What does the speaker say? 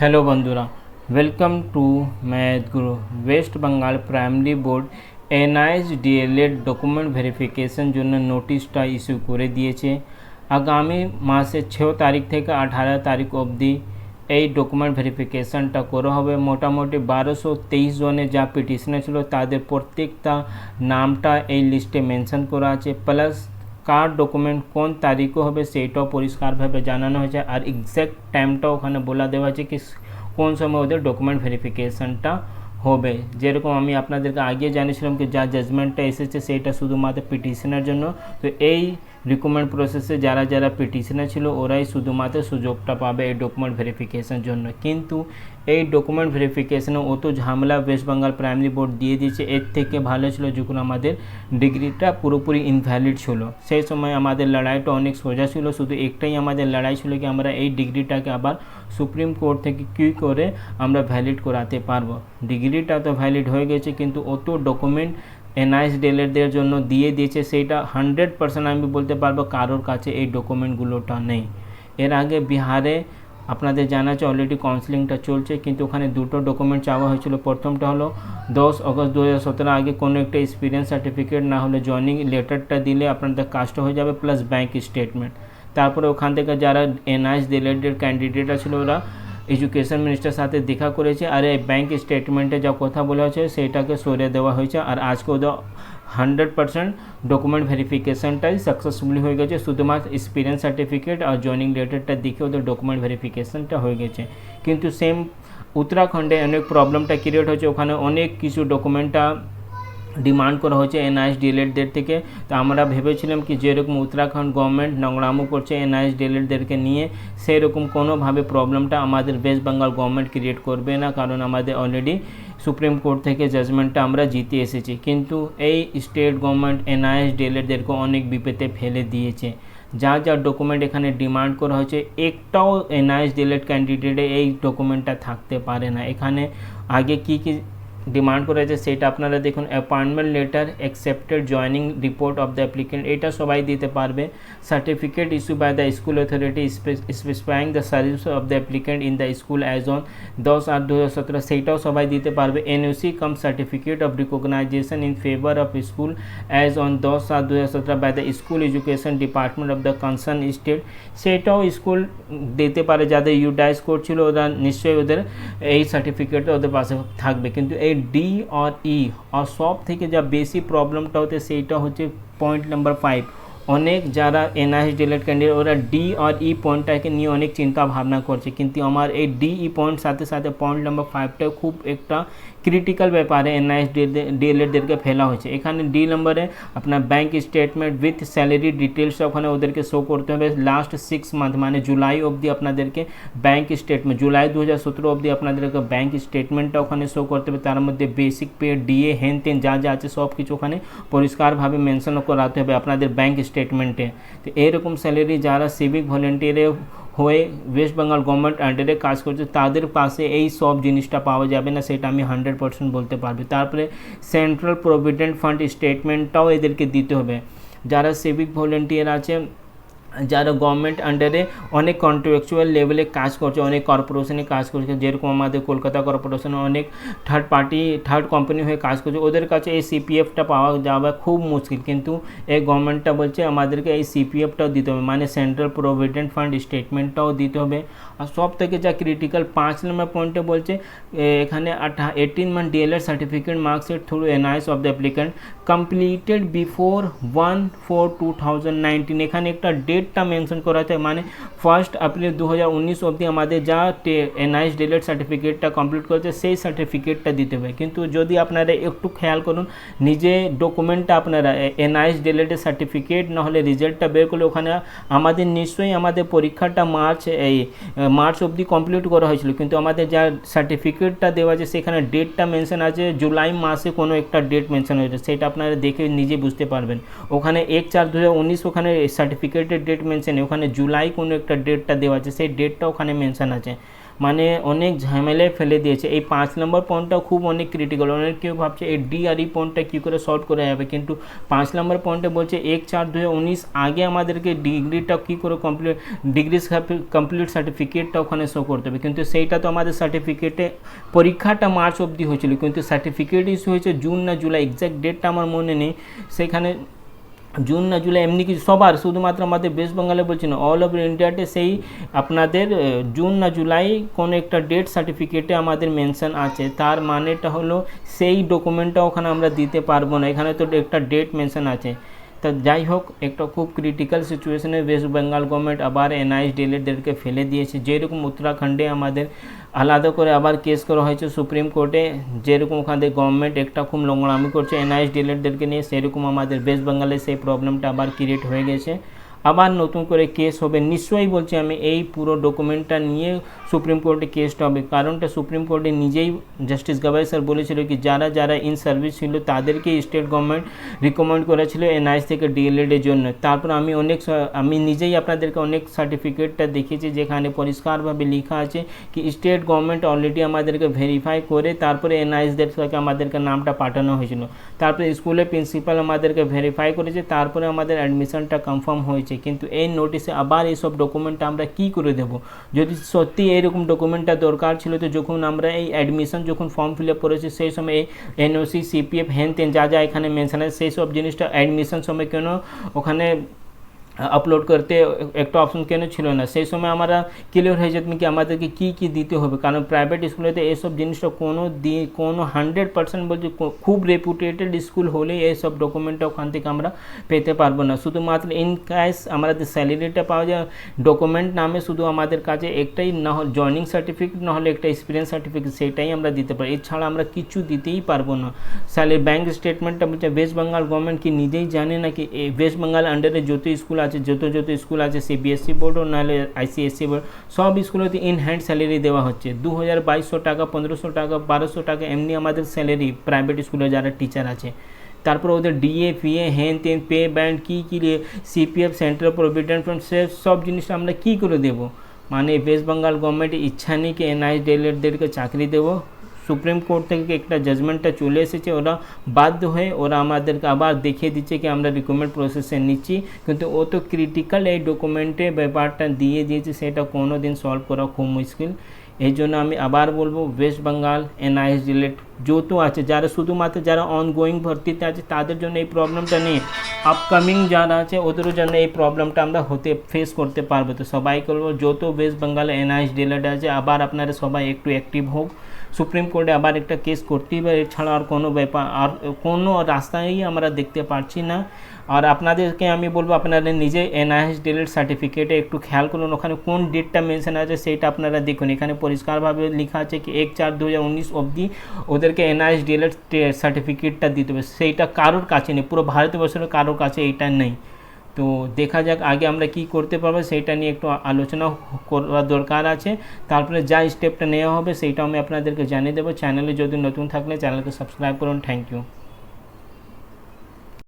Hello বন্ধুরা welcome to math guru West Bengal primary board NIS DElEd document verification জন্য নোটিশটা issue করে দিয়েছে। আগামী মাসের ছ তারিখ থেকে আঠারো তারিখ অবধি এই ডকুমেন্ট ভেরিফিকেশনটা করা হবে। মোটামুটি বারোশো তেইশ জনে যা পিটিশনে ছিল, তাদের প্রত্যেকটা নামটা এই লিস্টে মেনশন করা আছে। প্লাস কার ডকুমেন্ট কোন তারিখে হবে সেইটাও পরিষ্কারভাবে জানানো হয়েছে। আর এক্স্যাক্ট টাইমটা ওখানে বলা দেওয়া আছে কি কোন সময় ওদের ডকুমেন্ট ভেরিফিকেশনটা হবে। যেরকম আমি আপনাদেরকে আগে জানিয়েছিলাম কি যা জাজমেন্টটা এসেছে সেইটা শুধুমাত্র পিটিশনের জন্য। তো এই রিকমেন্ড প্রসেসে যারা যারা পিটিশনে ছিল, ওরাই শুধুমাত্র সুযোগটা পাবে এই ডকুমেন্ট ভেরিফিকেশনের জন্য। কিন্তু এই ডকুমেন্ট ভেরিফিকেশনে অত ঝামেলা ওয়েস্ট বেঙ্গল প্রাইমারি বোর্ড দিয়ে দিয়েছে, এর থেকে ভালো ছিল যখন আমাদের ডিগ্রিটা পুরোপুরি ইনভ্যালিড ছিল। সেই সময় আমাদের লড়াইটা অনেক সোজা ছিল, শুধু একটাই আমাদের লড়াই ছিল কি আমরা এই ডিগ্রিটাকে আবার সুপ্রিম কোর্ট থেকে কী করে আমরা ভ্যালিড করাতে পারব। ডিগ্রিটা তো ভ্যালিড হয়ে গেছে, কিন্তু অত ডকুমেন্ট এনআইএস ডিএলএডদের জন্য দিয়ে দিয়েছে সেইটা হান্ড্রেড পার্সেন্ট আমি বলতে পারব কারোর কাছে এই ডকুমেন্টগুলোটা নেই। এর আগে বিহারে আপনাদের জানা আছে অলরেডি কাউন্সিলিংটা চলছে, কিন্তু ওখানে দুটো ডকুমেন্ট চাওয়া হয়েছিল। প্রথমটা হলো দশ আগস্ট দু হাজার আগে কোনো একটা এক্সপিরিয়েন্স সার্টিফিকেট না হলে জয়নিং লেটারটা দিলে আপনাদের কাজটা হয়ে যাবে প্লাস ব্যাঙ্ক স্টেটমেন্ট তারপরে ওখান থেকে যারা এনআইএস ডিএলএডের ক্যান্ডিডেটরা ছিল ওরা এডুকেশন মিনিস্টার সাথে দেখা করেছে, আর এই ব্যাঙ্ক স্টেটমেন্টে যা কথা বলা হয়েছে সেটাকে সরিয়ে দেওয়া হয়েছে, আর আজকে ওদের হান্ড্রেড পার্সেন্ট ডকুমেন্ট ভেরিফিকেশনটাই সাকসেসফুলি হয়ে গেছে, শুধুমাত্র এক্সপিরিয়েন্স সার্টিফিকেট আর জয়নিং লেটারটা দেখে ওদের ডকুমেন্ট ভেরিফিকেশনটা হয়ে গেছে। কিন্তু সেম উত্তরাখণ্ডে অনেক প্রবলেমটা ক্রিয়েট হয়েছে, ওখানে অনেক কিছু ডকুমেন্টটা ডিমান্ড করা হয়েছে এনআইএস ডিএলএডদের থেকে। তো আমরা ভেবেছিলাম কি, যেরকম উত্তরাখণ্ড গভর্নমেন্ট নোংরামো করছে এনআইএস ডিএলএডদেরকে নিয়ে সেই রকম কোনোভাবে প্রবলেমটা আমাদের ওয়েস্ট বেঙ্গল গভর্নমেন্ট ক্রিয়েট করবে না, কারণ আমাদের অলরেডি সুপ্রিম কোর্ট থেকে জাজমেন্টটা আমরা জিতে এসেছি। কিন্তু এই স্টেট গভর্নমেন্ট এনআইএস ডিএলএডদেরকে অনেক বিপেতে ফেলে দিয়েছে। যা যা ডকুমেন্ট এখানে ডিমান্ড করা হয়েছে, একটাও এনআইএস ডিএলএড ক্যান্ডিডেটে এই ডকুমেন্টটা থাকতে পারে না। এখানে আগে কি কি ডিমান্ড করা হয়েছে সেটা আপনারা দেখুন appointment letter accepted joining report of the applicant এটা সবাই দিতে পারবে। Certificate issue by the school authority specifying the service of the applicant in the school as on দশ আট দু হাজার সতেরো সেইটাও সবাই দিতে পারবে। NOC cum certificate of recognition in favour of school as on দশ সাত দু হাজার সতেরো by the school education department of the concern state সেটাও স্কুল দিতে পারে, যাদের ইউডাইজ করছিল ওরা নিশ্চয়ই ওদের এই সার্টিফিকেটটা ওদের পাশে থাকবে। কিন্তু এই ডি আর ই আর সব থেকে যা বেশি প্রবলেমটা হতে সেইটা হচ্ছে পয়েন্ট নাম্বার ফাইভ অনেক যারা এনআইএস ডিলেট ক্যান্ডিডেট ওরা ডি আর ই পয়েন্টটাকে নিয়ে অনেক চিন্তা ভাবনা করছে। কিন্তু আমার এই ডি ই পয়েন্ট সাথে সাথে পয়েন্ট নাম্বার ফাইভটা খুব একটা ক্রিটিক্যাল ব্যাপারে এনআইএস ডিএলএডদেরকে ফেলা হয়েছে। এখানে ডি নম্বরে আপনার bank statement with salary details ওখানে ওদেরকে শো করতে হবে। লাস্ট সিক্স মান্থ মানে জুলাই অবধি আপনাদেরকে ব্যাঙ্ক স্টেটমেন্ট জুলাই দু হাজার সতেরো অবধি আপনাদেরকে ব্যাঙ্ক স্টেটমেন্টটা ওখানে শো করতে হবে। তার মধ্যে বেসিক পে ডিএ হেন তেন যা যা আছে সব কিছু ওখানে পরিষ্কারভাবে মেনশন করাতে হবে। আপনাদের ব্যাঙ্ক স্টেটমেন্টে তো এরকম স্যালারি যারা সিভিক ভলেন্টিয়ারে হয়ে ওয়েস্ট বেঙ্গল গভর্নমেন্ট আন্ডারে কাজ করছে তাদের পাশে এই সব জিনিসটা পাওয়া যাবে না সেটা আমি হান্ড্রেড পার্সেন্ট বলতে পারব তারপরে সেন্ট্রাল প্রভিডেন্ট ফান্ড স্টেটমেন্টটাও এদেরকে দিতে হবে যারা সিভিক ভলেন্টিয়ার আছে যারা গভর্নমেন্ট আন্ডারে অনেক কন্ট্রাকচুয়াল লেভেলে কাজ করছে, অনেক কর্পোরেশনে কাজ করছে, যেরকম আমাদের কলকাতা কর্পোরেশনে অনেক থার্ড পার্টি থার্ড কোম্পানি হয়ে কাজ করছে, ওদের কাছে এই সিপিএফটা পাওয়া যাওয়া খুব মুশকিল। কিন্তু এই গভর্নমেন্টটা বলছে আমাদেরকে এই সিপিএফটাও দিতে হবে মানে সেন্ট্রাল প্রভিডেন্ট ফান্ড স্টেটমেন্টটাও দিতে হবে। আর সব থেকে যা ক্রিটিক্যাল পাঁচ নম্বর পয়েন্টে বলছে এখানে আঠা eighteen month DElEd certificate marksheet through NIS of the applicant completed before one four two thousand nineteen এখানে একটা ডেটটা মেনশন করা আছে মানে ফার্স্ট এপ্রিল দু হাজার উনিশ অবধি আমাদের যা এনআইএস ডিএলএড সার্টিফিকেটটা কমপ্লিট করেছে, সেই সার্টিফিকেটটা দিতে হবে। কিন্তু যদি আপনারা একটু খেয়াল করুন, নিজে ডকুমেন্টটা আপনারা এনআইএস ডিএলএডের সার্টিফিকেট নাহলে রেজাল্টটা বের করলে ওখানে আমাদের নিশ্চয়ই আমাদের পরীক্ষাটা মার্চ এই মার্চ অবধি কমপ্লিট করা হয়েছিল। কিন্তু আমাদের যা সার্টিফিকেটটা দেওয়া আছে, সেখানে ডেটটা মেনশন আছে, জুলাই মাসে কোনো একটা ডেট মেনশন হয়েছে। সেটা আপনারা দেখে নিজে বুঝতে পারবেন। ওখানে এক চার দু হাজার উনিশ ওখানে সার্টিফিকেটের ডেট মেনশন ওখানে জুলাই কোনো একটা ডেটটা দেওয়া আছে, সেই ডেটটা ওখানে মেনশন আছে। মানে অনেক ঝামেলায় ফেলে দিয়েছে। এই পাঁচ নম্বর পয়েন্টটা খুব অনেক ক্রিটিক্যাল অনেক কেউ ভাবছে এই ডি আর ই পয়েন্টটা কী করে সলভ করা যাবে? কিন্তু পাঁচ নম্বর পয়েন্টে বলছে এক চার দু উনিশ আগে আমাদেরকে ডিগ্রিটা কী করে কমপ্লিট ডিগ্রি কমপ্লিট সার্টিফিকেটটা ওখানে শো করতে হবে। কিন্তু সেইটা তো আমাদের সার্টিফিকেটে পরীক্ষাটা মার্চ অবধি হয়েছিল। কিন্তু সার্টিফিকেট ইস্যু হয়েছে জুন না জুলাই এক্স্যাক্ট ডেটটা আমার মনে নেই। সেখানে জুন না জুলাই এমনি কিছু, সবার, শুধুমাত্র আমাদের ওয়েস্ট বেঙ্গলে বলছি না অল ওভার ইন্ডিয়াতে সেই আপনাদের জুন না জুলাই কোনো একটা ডেট সার্টিফিকেটে আমাদের মেনশন আছে। তার মানেটা হলো সেই ডকুমেন্টটা ওখানে আমরা দিতে পারব না। এখানে তো একটা ডেট মেনশন আছে। তা যাই হোক, একটা খুব ক্রিটিক্যাল সিচুয়েশনে ওয়েস্ট বেঙ্গল গভর্নমেন্ট আবার এনআইএস ডিএলএডদেরকে ফেলে দিয়েছে। যেরকম উত্তরাখণ্ডে আমাদের আলাদা করে আবার কেস করা হয়েছে সুপ্রিম কোর্টে যেরকম ওখানে গভর্নমেন্ট একটা খুব নোংরামি করছে। এনআইএস ডিলেটদেরকে নিয়ে সেরকম আমাদের ওয়েস্ট বেঙ্গলে সেই প্রবলেমটা আবার ক্রিয়েট হয়ে গেছে। আবার নতুন করে কেস হবে। নিশ্চয়ই বলছি আমি, এই পুরো ডকুমেন্টটা নিয়ে সুপ্রিম কোর্টে কেসটা হবে। কারণটা সুপ্রিম কোর্টে নিজেই জাস্টিস গাভাই স্যার বলেছিল কি, যারা যারা ইন সার্ভিস ছিল তাদেরকে স্টেট গভর্নমেন্ট রিকমেন্ড করেছিল এনআইএস থেকে ডিএলএড এর জন্য। তারপর আমি অনেক আমি নিজেই আপনাদেরকে অনেক সার্টিফিকেটটা দেখিয়েছি যেখানে পরিষ্কারভাবে লেখা আছে কি স্টেট গভর্নমেন্ট অলরেডি আমাদেরকে ভেরিফাই করে তারপরে এনআইএসদের থেকে আমাদেরকে নামটা পাঠানো হয়েছিল। তারপরে স্কুলের প্রিন্সিপাল আমাদেরকে ভেরিফাই করেছে, তারপরে আমাদের অ্যাডমিশনটা কনফার্ম হয়েছে। কিন্তু এই নোটিশে আবার এইসব ডকুমেন্টটা আমরা কি করে দেব? যদি সত্যি এইরকম ডকুমেন্টটা দরকার ছিল, তো যখন আমরা এই অ্যাডমিশন যখন ফর্ম ফিল আপ করেছি, সেই সময় এই এনওসি সিপিএফ হ্যান তেন যা যা এখানে মেনশন আছে, সেই সব জিনিসটা অ্যাডমিশন সময় কেন ওখানে আপলোড করতে একটা অপশন কেন ছিল না? সেই সময় আমরা ক্লিয়ার হয়ে যেত কি আমাদেরকে কী কী দিতে হবে? কারণ প্রাইভেট স্কুলেতে এইসব জিনিসটা কোনো দি, কোনো হান্ড্রেড পার্সেন্ট বলছি খুব রেপুটেটেড স্কুল হলে এইসব ডকুমেন্টটা ওখান থেকে আমরা পেতে পারব না। শুধুমাত্র ইন ক্যাশ আমাদের স্যালারিটা পাওয়া যায় ডকুমেন্ট নামে শুধু আমাদের কাছে একটাই না হলে জয়নিং সার্টিফিকেট না হলে একটা এক্সপিরিয়েন্স সার্টিফিকেট সেটাই আমরা দিতে পারি। এছাড়া আমরা কিছু দিতেই পারব না। স্যালারি ব্যাঙ্ক স্টেটমেন্টটা বলছে ওয়েস্ট বেঙ্গল গভর্নমেন্ট কি নিজেই জানে না কি ওয়েস্ট বেঙ্গল আন্ডারে যত স্কুল আছে, যত যত স্কুল আছে সিবিএসসি বোর্ড ও নাহলে আইসিএসসি বোর্ড সব স্কুলেতে ইন হ্যান্ড স্যালারি দেওয়া হচ্ছে। দু হাজার বাইশশো টাকা, পনেরোশো টাকা, বারোশো টাকা, এমনি আমাদের স্যালারি প্রাইভেট স্কুলে যারা টিচার আছে। তারপর ওদের ডিএ ফিএ হেন তেন পে ব্যান্ড কী কী সিপিএফ সেন্ট্রাল প্রভিডেন্ট ফান্ড সে সব জিনিসটা আমরা কী করে দেবো? মানে ওয়েস্ট বেঙ্গল গভর্নমেন্টের ইচ্ছা নেই কি এনআইএস ডেলেটদেরকে চাকরি দেবো। সুপ্রিম কোর্ট থেকে একটা জাজমেন্টটা চলে এসেছে? ওরা বাধ্য হয়ে ওরা আমাদেরকে আবার দেখিয়ে দিচ্ছে কি আমরা রিকমেন্ড প্রসেসে নিচ্ছি। কিন্তু ও তো ক্রিটিক্যাল এই ডকুমেন্টে ব্যাপারটা দিয়ে দিয়েছে, সেটা কোনো দিন সলভ করা খুব মুশকিল। এই জন্য আমি আবার বলব ওয়েস্ট বেঙ্গল এনআইএস ডিলেট যত আছে, যারা শুধুমাত্র যারা অনগোয়িং ভর্তিতে আছে, তাদের জন্য এই প্রবলেমটা নেই। আপকামিং যারা আছে, ওদেরও জন্য এই প্রবলেমটা আমরা হতে ফেস করতে পারব। তো সবাইকে বলব যত ওয়েস্ট বেঙ্গল এনআইএস ডিলেট আছে, আবার আপনারা সবাই একটু অ্যাক্টিভ হোক। সুপ্রিম কোর্টে আবার একটা কেস করতেই হবে, এছাড়া আর কোনো ব্যাপার, আর কোনো রাস্তাই আমরা দেখতে পারছি না। আর আপনাদেরকে আমি বলব, আপনারা নিজে এনআইএস ডিলেট সার্টিফিকেটে একটু খেয়াল করুন, ওখানে কোন ডেটটা মেনশন আছে সেটা আপনারা দেখুন। এখানে পরিষ্কারভাবে লেখা আছে কি, এক চার দু অবধি ওদেরকে এনআইএস ডিলেট সার্টিফিকেটটা দিতে হবে। সেইটা কারোর কাছে নেই, পুরো ভারতবর্ষের কারোর কাছে এইটা নেই। তো দেখা যাক আগে আমরা কি করতে পারব, সেইটা নিয়ে একটু আলোচনা করার দরকার আছে। তারপরে যা স্টেপটা নেওয়া হবে, সেইটা আমি আপনাদেরকে জানিয়ে দেবো। চ্যানেলে যদি নতুন থাকলে চ্যানেলকে সাবস্ক্রাইব করুন। Thank you